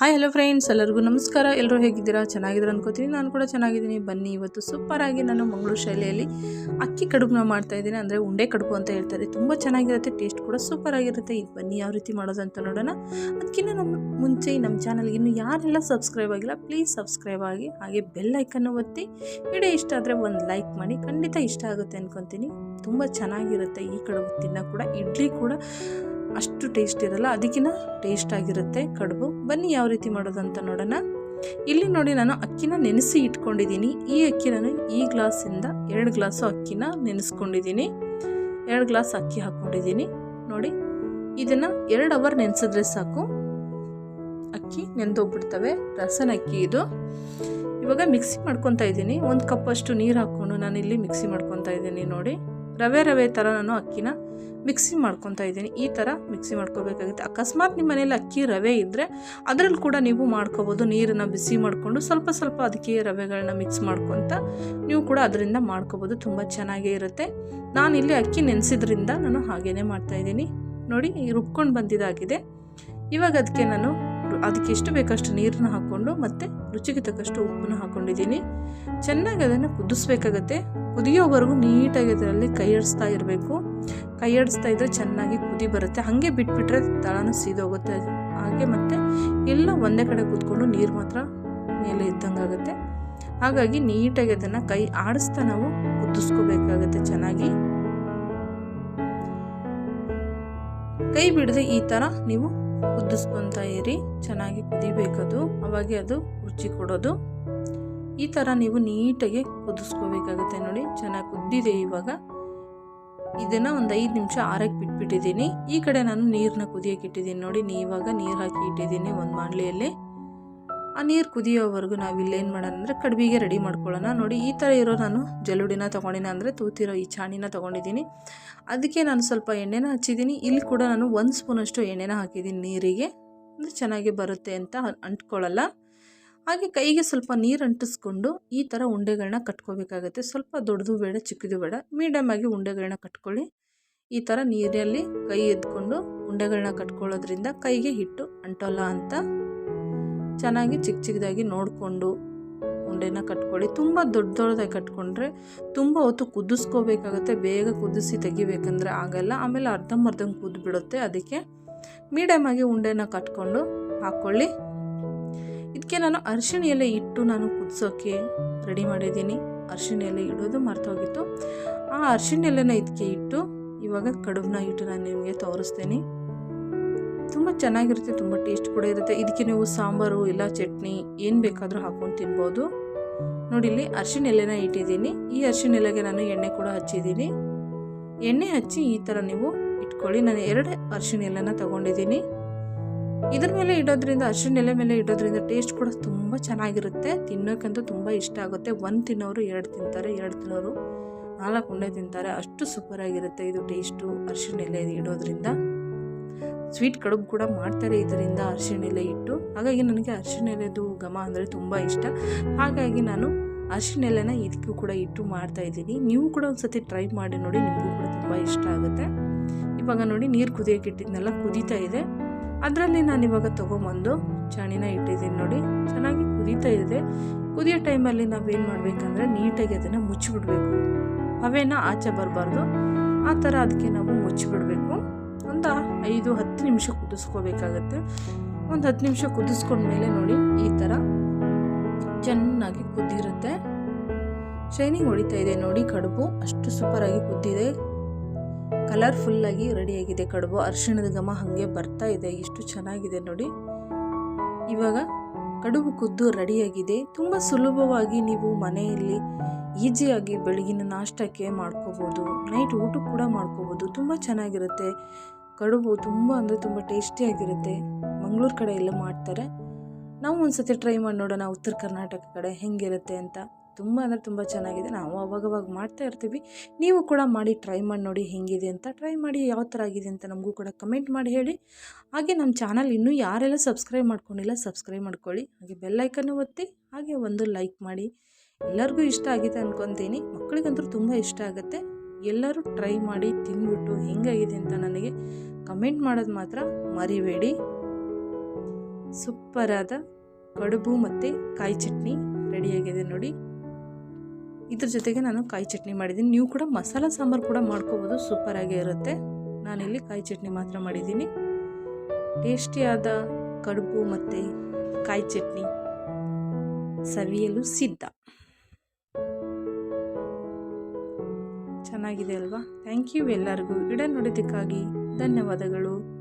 Hi hello friends ಎಲ್ಲರಿಗೂ ನಮಸ್ಕಾರ. ಎಲ್ಲರೂ ಹೇಗಿದ್ದೀರಾ? ಚೆನ್ನಾಗಿದ್ದೀರಾ ಅನ್ಕೋತೀನಿ. ನಾನು ಕೂಡ ಚೆನ್ನಾಗಿದ್ದೀನಿ. ಬನ್ನಿ, ಇವತ್ತು ಸೂಪರಾಗಿ ನಾನು ಮಂಗಳೂರು ಶೈಲಿಯಲ್ಲಿ ಅಕ್ಕಿ ಕಡುಬನ್ನ ಮಾಡ್ತಾ ಇದ್ದೀನಿ. ಅಂದರೆ ಉಂಡೆ ಕಡುಬು ಅಂತ ಹೇಳ್ತಾರೆ. ತುಂಬ ಚೆನ್ನಾಗಿರುತ್ತೆ. ಟೇಸ್ಟ್ ಕೂಡ ಸೂಪರಾಗಿರುತ್ತೆ ಈಗ ಬನ್ನಿ, ಯಾವ ರೀತಿ ಮಾಡೋದು ಅಂತ ನೋಡೋಣ. ಅದಕ್ಕಿಂತ ನಮ್ಮ ಮುಂಚೆ ನಮ್ಮ ಚಾನಲ್ಗೆ ಇನ್ನೂ ಯಾರೆಲ್ಲ ಸಬ್ಸ್ಕ್ರೈಬ್ ಆಗಿಲ್ಲ ಪ್ಲೀಸ್ ಸಬ್ಸ್ಕ್ರೈಬ್ ಆಗಿ, ಹಾಗೆ ಬೆಲ್ ಐಕನ್ನು ಒತ್ತಿ ವಿಡಿಯೋ ಇಷ್ಟ ಆದರೆ ಒಂದು ಲೈಕ್ ಮಾಡಿ, ಖಂಡಿತ ಇಷ್ಟ ಆಗುತ್ತೆ ಅನ್ಕೊತೀನಿ. ತುಂಬ ಚೆನ್ನಾಗಿರುತ್ತೆ ಈ ಕಡುಬು ತಿನ್ನೋ ಕೂಡ ಇಡ್ಲಿ ಕೂಡ ಅಷ್ಟು ಟೇಸ್ಟ್ ಇರಲ್ಲ. ಅದಕ್ಕಿಂತ ಟೇಸ್ಟ್ ಆಗಿರುತ್ತೆ ಕಡುಬು. ಬನ್ನಿ ಯಾವ ರೀತಿ ಮಾಡೋದು ಅಂತ ನೋಡೋಣ. ಇಲ್ಲಿ ನೋಡಿ ನಾನು ಅಕ್ಕಿನ ನೆನೆಸಿ ಇಟ್ಕೊಂಡಿದ್ದೀನಿ. ಈ ಅಕ್ಕಿ ನಾನು ಈ ಗ್ಲಾಸಿಂದ ಎರಡು ಗ್ಲಾಸು ಅಕ್ಕಿನ ನೆನೆಸ್ಕೊಂಡಿದ್ದೀನಿ. ಎರಡು ಗ್ಲಾಸ್ ಅಕ್ಕಿ ಹಾಕ್ಕೊಂಡಿದ್ದೀನಿ. ನೋಡಿ, ಇದನ್ನು ಎರಡು ಅವರ್ ನೆನೆಸಿದ್ರೆ ಸಾಕು. ಅಕ್ಕಿ ನೆನೆದೋಗ್ಬಿಡ್ತವೆ. ರಸನ ಅಕ್ಕಿ ಇದು. ಇವಾಗ ಮಿಕ್ಸಿ ಮಾಡ್ಕೊತಾ ಇದ್ದೀನಿ. ಒಂದು ಕಪ್ಪಷ್ಟು ನೀರು ಹಾಕ್ಕೊಂಡು ನಾನು ಇಲ್ಲಿ ಮಿಕ್ಸಿ ಮಾಡ್ಕೊತಾ ಇದ್ದೀನಿ ನೋಡಿ. ರವೆ ರವೆ ಥರ ನಾನು ಅಕ್ಕಿನ ಮಿಕ್ಸಿ ಮಾಡ್ಕೊತಾ ಇದ್ದೀನಿ. ಈ ಥರ ಮಿಕ್ಸಿ ಮಾಡ್ಕೋಬೇಕಾಗುತ್ತೆ. ಅಕಸ್ಮಾತ್ ನಿಮ್ಮ ಮನೇಲಿ ಅಕ್ಕಿ ರವೆ ಇದ್ದರೆ ಅದರಲ್ಲಿ ಕೂಡ ನೀವು ಮಾಡ್ಕೋಬೋದು. ನೀರನ್ನು ಬಿಸಿ ಮಾಡಿಕೊಂಡು ಸ್ವಲ್ಪ ಸ್ವಲ್ಪ ಅದಕ್ಕೆ ರವೆಗಳನ್ನ ಮಿಕ್ಸ್ ಮಾಡ್ಕೊತ ನೀವು ಕೂಡ ಅದರಿಂದ ಮಾಡ್ಕೋಬೋದು. ತುಂಬ ಚೆನ್ನಾಗೇ ಇರುತ್ತೆ. ನಾನು ಇಲ್ಲಿ ಅಕ್ಕಿ ನೆನೆಸಿದ್ರಿಂದ ನಾನು ಹಾಗೇ ಮಾಡ್ತಾಯಿದ್ದೀನಿ ನೋಡಿ, ರುಬ್ಕೊಂಡು ಬಂದಿದ್ದಾಗಿದೆ ಇವಾಗ ಅದಕ್ಕೆ ನಾನು ಅದಕ್ಕೆ ಎಷ್ಟು ಬೇಕಷ್ಟು ನೀರನ್ನ ಹಾಕ್ಕೊಂಡು ಮತ್ತು ರುಚಿಗೆ ತಕ್ಕಷ್ಟು ಉಪ್ಪನ್ನು ಹಾಕ್ಕೊಂಡಿದ್ದೀನಿ ಚೆನ್ನಾಗಿ ಅದನ್ನು ಕುದಿಸ್ಬೇಕಾಗತ್ತೆ. ಕುದಿಯೋವರೆಗೂ ನೀಟಾಗಿ ಅದರಲ್ಲಿ ಕೈಯಾಡಿಸ್ತಾ ಇರಬೇಕು. ಕೈಯಾಡಿಸ್ತಾ ಇದ್ದರೆ ಚೆನ್ನಾಗಿ ಕುದಿ ಬರುತ್ತೆ. ಹಾಗೆ ಬಿಟ್ಬಿಟ್ರೆ ತಳನೂ ಸೀದೋಗುತ್ತೆ ಹಾಗೆ ಮತ್ತು ಎಲ್ಲ ಒಂದೇ ಕಡೆ ಕೂತ್ಕೊಂಡು ನೀರು ಮಾತ್ರ ಮೇಲೆ ಇದ್ದಂಗಾಗುತ್ತೆ ಹಾಗಾಗಿ ನೀಟಾಗಿ ಅದನ್ನು ಕೈ ಆಡಿಸ್ತಾ ನಾವು ಕುದಿಸ್ಕೋಬೇಕಾಗತ್ತೆ ಚೆನ್ನಾಗಿ. ಕೈ ಬಿಡದೆ ಈ ಥರ ನೀವು ಕುದಿಸ್ಕೊತಾ ಇರಿ, ಚೆನ್ನಾಗಿ ಕುದಿಬೇಕದು. ಅವಾಗೆ ಅದು ರುಚಿ ಕೊಡೋದು. ಈ ಥರ ನೀವು ನೀಟಾಗಿ ಕುದಿಸ್ಕೋಬೇಕಾಗುತ್ತೆ ನೋಡಿ. ಚೆನ್ನಾಗಿ ಕುದ್ದಿದೆ ಇವಾಗ. ಇದನ್ನು ಒಂದು ಐದು ನಿಮಿಷ ಆರಕ್ಕೆ ಬಿಟ್ಬಿಟ್ಟಿದ್ದೀನಿ. ಈ ಕಡೆ ನಾನು ನೀರನ್ನ ಕುದಿಯೋಕೆ ಇಟ್ಟಿದ್ದೀನಿ ನೋಡಿ. ಇವಾಗ ನೀರು ಹಾಕಿ ಇಟ್ಟಿದ್ದೀನಿ ಒಂದು ಮಾಡಲಿಯಲ್ಲಿ. ಆ ನೀರು ಕುದಿಯೋವರೆಗೂ ನಾವು ಇಲ್ಲೇನು ಮಾಡೋಣ ಅಂದರೆ ಕಡುಬಿಗೆ ರೆಡಿ ಮಾಡ್ಕೊಳ್ಳೋಣ. ನೋಡಿ, ಈ ಥರ ಇರೋ ನಾನು ಜಲುಡಿನ ತೊಗೊಂಡಿನ ಅಂದರೆ ತೂತಿರೋ ಈ ಚಾಣಿನ ತೊಗೊಂಡಿದ್ದೀನಿ ಅದಕ್ಕೆ ನಾನು ಸ್ವಲ್ಪ ಎಣ್ಣೆನ ಹಚ್ಚಿದ್ದೀನಿ ಇಲ್ಲಿ ಕೂಡ ನಾನು ಒಂದು ಸ್ಪೂನಷ್ಟು ಎಣ್ಣೆನ ಹಾಕಿದ್ದೀನಿ ನೀರಿಗೆ. ಅಂದರೆ ಚೆನ್ನಾಗಿ ಬರುತ್ತೆ ಅಂತ ಅಂಟ್ಕೊಳ್ಳಲ್ಲ. ಹಾಗೆ ಕೈಗೆ ಸ್ವಲ್ಪ ನೀರು ಅಂಟಿಸ್ಕೊಂಡು ಈ ಥರ ಉಂಡೆಗಳನ್ನ ಕಟ್ಕೋಬೇಕಾಗುತ್ತೆ. ಸ್ವಲ್ಪ ದೊಡ್ಡದು ಬೇಡ, ಚಿಕ್ಕದು ಬೇಡ. ಮೀಡಿಯಮ್ ಆಗಿ ಉಂಡೆಗಳನ್ನ ಕಟ್ಕೊಳ್ಳಿ. ಈ ಥರ ನೀರಲ್ಲಿ ಕೈ ಎದ್ಕೊಂಡು ಉಂಡೆಗಳನ್ನ ಕಟ್ಕೊಳ್ಳೋದ್ರಿಂದ ಕೈಗೆ ಹಿಟ್ಟು ಅಂಟೋಲ್ಲ ಅಂತ ಚೆನ್ನಾಗಿ ಚಿಕ್ಕ ಚಿಕ್ಕದಾಗಿ ನೋಡಿಕೊಂಡು ಉಂಡೆನ ಕಟ್ಕೊಳ್ಳಿ. ತುಂಬ ದೊಡ್ಡ ದೊಡ್ಡದಾಗಿ ಕಟ್ಕೊಂಡ್ರೆ ತುಂಬ ಹೊತ್ತು ಕುದಿಸ್ಕೋಬೇಕಾಗತ್ತೆ. ಬೇಗ ಕುದಿಸಿ ತೆಗಿಬೇಕಂದ್ರೆ ಆಗಲ್ಲ. ಆಮೇಲೆ ಅರ್ಧಂಬರ್ಧಂಗೆ ಕುದ್ಬಿಡುತ್ತೆ. ಅದಕ್ಕೆ ಮೀಡಿಯಮಾಗಿ ಉಂಡೆನ ಕಟ್ಕೊಂಡು ಹಾಕ್ಕೊಳ್ಳಿ ಇದಕ್ಕೆ ನಾನು ಅರಿಶಿಣ ಎಲೆ ಇಟ್ಟು ನಾನು ಕುದಿಸೋಕ್ಕೆ ರೆಡಿ ಮಾಡಿದ್ದೀನಿ. ಅರಿಶಿಣ ಎಲೆ ಇಡೋದು ಮರ್ತೋಗಿತ್ತು. ಆ ಅರಿಶಿಣ ಎಲೆನ ಇದಕ್ಕೆ ಇಟ್ಟು ಇವಾಗ ಕಡುಬನ್ನ ಇಟ್ಟು ನಾನು ನಿಮಗೆ ತೋರಿಸ್ತೇನೆ. ತುಂಬ ಚೆನ್ನಾಗಿರುತ್ತೆ, ತುಂಬ ಟೇಸ್ಟ್ ಕೂಡ ಇರುತ್ತೆ. ಇದಕ್ಕೆ ನೀವು ಸಾಂಬಾರು ಇಲ್ಲ ಚಟ್ನಿ ಏನು ಬೇಕಾದರೂ ಹಾಕ್ಕೊಂಡು ತಿನ್ಬೋದು. ನೋಡಿ, ಇಲ್ಲಿ ಅರ್ಶಿನ ಎಲೆನ ಇಟ್ಟಿದ್ದೀನಿ. ಈ ಅರ್ಶಿನ ಎಲೆಗೆ ನಾನು ಎಣ್ಣೆ ಕೂಡ ಹಚ್ಚಿದ್ದೀನಿ. ಎಣ್ಣೆ ಹಚ್ಚಿ ಈ ಥರ ನೀವು ಇಟ್ಕೊಳ್ಳಿ. ನಾನು ಎರಡು ಅರ್ಶಿನ ಎಲೆನ ತೊಗೊಂಡಿದ್ದೀನಿ. ಇದ್ರ ಮೇಲೆ ಇಡೋದ್ರಿಂದ, ಅರ್ಶಿನ ಎಲೆ ಮೇಲೆ ಇಡೋದ್ರಿಂದ ಟೇಸ್ಟ್ ಕೂಡ ತುಂಬ ಚೆನ್ನಾಗಿರುತ್ತೆ. ತಿನ್ನೋಕ್ಕಂತೂ ತುಂಬ ಇಷ್ಟ ಆಗುತ್ತೆ. ಒಂದು ತಿನ್ನೋರು ಎರಡು ತಿಂತಾರೆ, ಎರಡು ತಿನ್ನೋರು ನಾಲ್ಕು ಉಂಡೆ ತಿಂತಾರೆ. ಅಷ್ಟು ಸೂಪರಾಗಿರುತ್ತೆ ಇದು ಟೇಸ್ಟು ಅರ್ಶಿನ ಎಲೆ ಇಡೋದ್ರಿಂದ. ಸ್ವೀಟ್ ಕಡುಬು ಕೂಡ ಮಾಡ್ತಾರೆ ಇದರಿಂದ ಅರಿಶಿಣ ಎಲೆ ಇಟ್ಟು. ಹಾಗಾಗಿ ನನಗೆ ಅರಿಶಿಣ ಎಲೆದು ಘಮ ಅಂದರೆ ತುಂಬ ಇಷ್ಟ. ಹಾಗಾಗಿ ನಾನು ಅರಿಶಿಣ ಎಲೆನ ಇದಕ್ಕೂ ಕೂಡ ಇಟ್ಟು ಮಾಡ್ತಾ ಇದ್ದೀನಿ. ನೀವು ಕೂಡ ಒಂದು ಸತಿ ಟ್ರೈ ಮಾಡಿ ನೋಡಿ, ನಿಮಗೂ ಕೂಡ ತುಂಬ ಇಷ್ಟ ಆಗುತ್ತೆ. ಇವಾಗ ನೋಡಿ, ನೀರು ಕುದಿಯೋಕೆ ಇಟ್ಟಿದ್ನೆಲ್ಲ, ಕುದೀತಾ ಇದೆ. ಅದರಲ್ಲಿ ನಾನು ಇವಾಗ ತೊಗೊಂಬಂದು ಚಾಣಿನ ಇಟ್ಟಿದ್ದೀನಿ ನೋಡಿ. ಚೆನ್ನಾಗಿ ಕುದೀತಾ ಇದೆ. ಕುದಿಯೋ ಟೈಮಲ್ಲಿ ನಾವೇನು ಮಾಡಬೇಕಂದ್ರೆ ನೀಟಾಗಿ ಅದನ್ನು ಮುಚ್ಚಿಬಿಡ್ಬೇಕು. ಅವೇನ ಆಚೆ ಬರಬಾರ್ದು. ಆ ಥರ ಅದಕ್ಕೆ ನಾವು ಮುಚ್ಚಿಬಿಡಬೇಕು. ಐದು ಹತ್ತು ನಿಮಿಷ ಕುದಿಸ್ಕೋಬೇಕಾಗತ್ತೆ. ಒಂದು ಹತ್ತು ನಿಮಿಷ ಕುದಿಸ್ಕೊಂಡ್ಮೇಲೆ ನೋಡಿ ಈ ಥರ ಚೆನ್ನಾಗಿ ಕುದ್ದಿರುತ್ತೆ. ಶೈನಿಂಗ್ ಹೊಡಿತಾ ಇದೆ ನೋಡಿ ಕಡುಬು. ಅಷ್ಟು ಸೂಪರಾಗಿ ಕುದ್ದಿದೆ. ಕಲರ್ಫುಲ್ಲಾಗಿ ರೆಡಿಯಾಗಿದೆ ಕಡುಬು. ಅರಿಶಿಣದ ಘಮ ಹಾಗೆ ಬರ್ತಾ ಇದೆ. ಇಷ್ಟು ಚೆನ್ನಾಗಿದೆ ನೋಡಿ. ಇವಾಗ ಕಡುಬು ಕುದ್ದು ರೆಡಿಯಾಗಿದೆ ತುಂಬ ಸುಲಭವಾಗಿ ನೀವು ಮನೆಯಲ್ಲಿ ಈಜಿಯಾಗಿ ಬೆಳಗಿನ ನಾಷ್ಟಕ್ಕೆ ಮಾಡ್ಕೋಬೋದು. ನೈಟ್ ಊಟ ಕೂಡ ಮಾಡ್ಕೋಬೋದು. ತುಂಬ ಚೆನ್ನಾಗಿರುತ್ತೆ. ಕಡುಬು ತುಂಬ ಅಂದರೆ ತುಂಬ ಟೇಸ್ಟಿಯಾಗಿರುತ್ತೆ ಮಂಗಳೂರು ಕಡೆ ಎಲ್ಲ ಮಾಡ್ತಾರೆ. ನಾವು ಒಂದು ಸತಿ ಟ್ರೈ ಮಾಡಿ ನೋಡೋಣ ಉತ್ತರ ಕರ್ನಾಟಕ ಕಡೆ ಹೆಂಗಿರುತ್ತೆ ಅಂತ. ತುಂಬ ಅಂದರೆ ತುಂಬ ಚೆನ್ನಾಗಿದೆ. ನಾವು ಅವಾಗವಾಗ ಮಾಡ್ತಾ ಇರ್ತೀವಿ. ನೀವು ಕೂಡ ಮಾಡಿ ಟ್ರೈ ಮಾಡಿ ನೋಡಿ ಹೆಂಗಿದೆ ಅಂತ ಟ್ರೈ ಮಾಡಿ ಯಾವ ಥರ ಆಗಿದೆ ಅಂತ ನಮಗೂ ಕೂಡ ಕಮೆಂಟ್ ಮಾಡಿ ಹೇಳಿ. ಹಾಗೆ ನಮ್ಮ ಚಾನಲ್ ಇನ್ನೂ ಯಾರೆಲ್ಲ ಸಬ್ಸ್ಕ್ರೈಬ್ ಮಾಡ್ಕೊಂಡಿಲ್ಲ ಸಬ್ಸ್ಕ್ರೈಬ್ ಮಾಡ್ಕೊಳ್ಳಿ. ಹಾಗೆ ಬೆಲ್ಲೈಕನ್ನು ಒತ್ತಿ, ಹಾಗೆ ಒಂದು ಲೈಕ್ ಮಾಡಿ. ಎಲ್ಲರಿಗೂ ಇಷ್ಟ ಆಗಿದೆ ಅಂದ್ಕೊತೀನಿ ಮಕ್ಕಳಿಗಂತೂ ತುಂಬ ಇಷ್ಟ ಆಗುತ್ತೆ. ಎಲ್ಲರೂ ಟ್ರೈ ಮಾಡಿ ತಿಂದ್ಬಿಟ್ಟು ಹೆಂಗಾಗಿದೆ ಅಂತ ನನಗೆ ಕಮೆಂಟ್ ಮಾಡೋದು ಮಾತ್ರ ಮರಿಬೇಡಿ. ಸೂಪರಾದ ಕಡುಬು ಮತ್ತು ಕಾಯಿ ಚಟ್ನಿ ರೆಡಿಯಾಗಿದೆ ನೋಡಿ. ಇದ್ರ ಜೊತೆಗೆ ನಾನು ಕಾಯಿ ಚಟ್ನಿ ಮಾಡಿದ್ದೀನಿ. ನೀವು ಕೂಡ ಮಸಾಲ ಸಾಂಬಾರು ಕೂಡ ಮಾಡ್ಕೋಬೋದು, ಸೂಪರಾಗೇ ಇರುತ್ತೆ. ನಾನಿಲ್ಲಿ ಕಾಯಿ ಚಟ್ನಿ ಮಾತ್ರ ಮಾಡಿದ್ದೀನಿ. ಟೇಸ್ಟಿಯಾದ ಕಡುಬು ಮತ್ತು ಕಾಯಿ ಚಟ್ನಿ ಸವಿಯಲು ಸಿದ್ಧ. ಚೆನ್ನಾಗಿದೆ ಅಲ್ವಾ? ಥ್ಯಾಂಕ್ ಯು ಎಲ್ಲರಿಗೂ. ವಿಡಿಯೋ ನೋಡೋದಕ್ಕಾಗಿ ಧನ್ಯವಾದಗಳು.